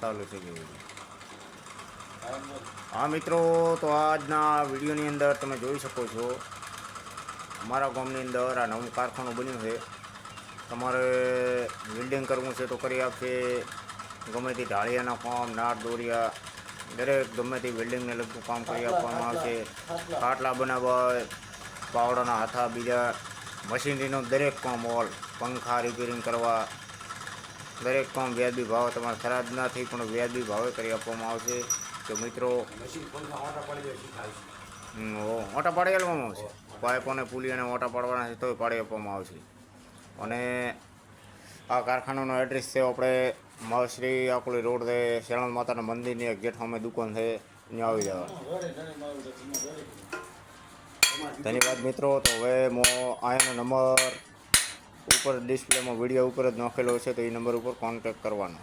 ચાલુ થઈ ગયું હા મિત્રો તો આજના વિડીયોની અંદર તમે જોઈ શકો છો અમારા ગામની અંદર આ નવું કારખાનું બન્યું છે. તમારે બિલ્ડિંગ કરવું છે તો કરી આપશે. ગમે તે ઢાળિયાના કામ નાટ દોરિયા દરેક ગમે તે બિલ્ડિંગને લગતું કામ કરી આપવામાં આવશે. ખાટલા. બનાવવા પાવડાના હાથા બીજા મશીનરીનો દરેક કામ ઓલ પંખા રિપેરિંગ કરવા દરેક કામ વ્યાજબી ભાવે, તમારે ખરાબ નથી પણ વ્યાજબી ભાવે કરી આપવામાં આવશે. તો મિત્રો ઓટા પાડી આપવામાં આવશે પાઇપોને પુલીઓને ઓટા પાડવાના છે તોય પાડી આપવામાં આવશે. અને આ કારખાનાનો એડ્રેસ છે આપણે માવશ્રી આકુલી રોડ છે શેરણ માતાના મંદિરની એક જેઠ અમે દુકાન છે, ત્યાં આવી જવાનું. ધન્યવાદ મિત્રો, તો હવે મો આનો નંબર ઉપર ડિસ્પ્લેમાં વીડિયો ઉપર જ નાખેલો છે તો એ નંબર ઉપર કોન્ટેક્ટ કરવાનો.